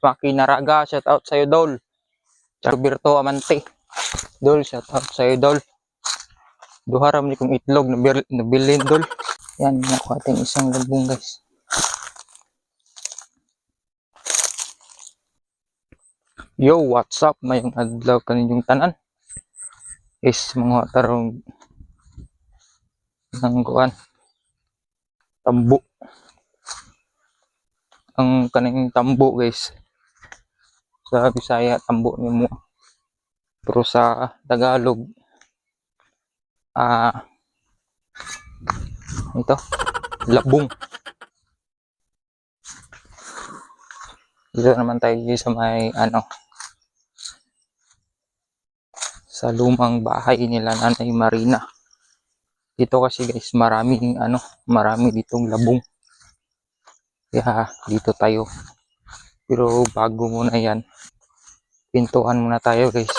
Maki Naraga, shout out sa'yo, Dol. Roberto Amante. Dol, shout out sa'yo, Dol. Duharam ni kong itlog na, bil- na bilin, Dol. Yan, nakuha ating isang labong, guys. Yo, what's up? Mayong adlaw kaninyong tanan. Is mga tarong ng kuan. Tambo. Ang kaning tambo, guys. Sa Bisaya, tambo ni mo. Pero sa Tagalog, ah, ito, labong. Dito naman tayo sa may, ano, sa lumang bahay nila Nanay Marina. Dito kasi guys, maraming, ano, marami ditong labong. Kaya, dito tayo. Pero bago muna yan, pintuan muna tayo guys.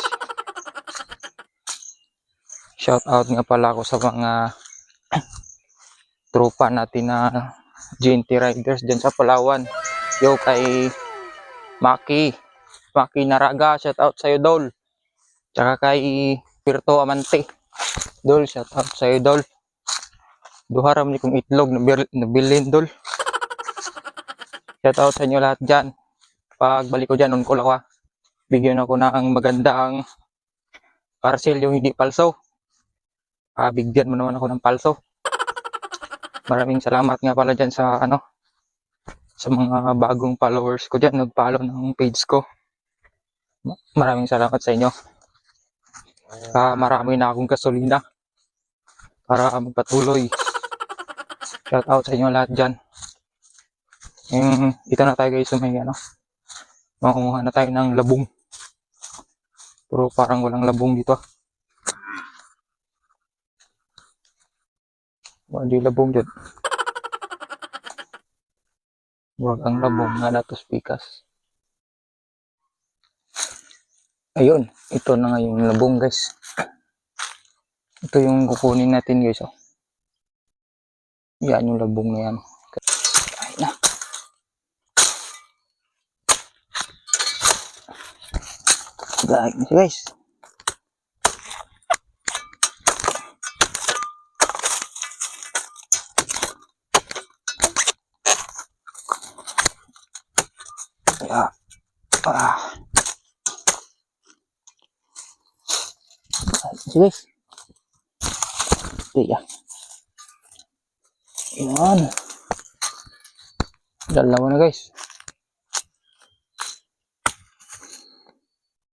Shout out nga pala ako sa mga tropa natin na GNT Riders dyan sa Palawan. Yo kay Maki. Maki Naraga, shout out sa'yo Dol. Tsaka kay Pirto Amante. Dol, shout out sa'yo Dol. Duharam ni kong itlog na, bil- na bilin Dol. Shout out sa inyo lahat dyan. Pag balik ko dyan, on call ako ah. Bigyan ako ng magandang parcel yung hindi palso. Ah, bigyan mo naman ako ng palso. Maraming salamat nga pala dyan sa ano sa mga bagong followers ko dyan, nag-follow ng page ko. Ma- Maraming salamat sa inyo. Ah, marami na akong gasolina para magpatuloy. Shout out sa inyo lahat dyan. Yung, ito na tayo guys, may ano, makuha na tayo ng labong. Pero parang walang labong dito. ah. Wala di labong dyan. Huwag ang labong nga natos pikas. Ayun, ito na nga yung labong guys. Ito yung kukunin natin guys. Oh. Yan yung labong na yan. Ay na. Gahit na siya guys. Ya. Ah. Sige guys. Ito yan. Yan. Dalawa na guys.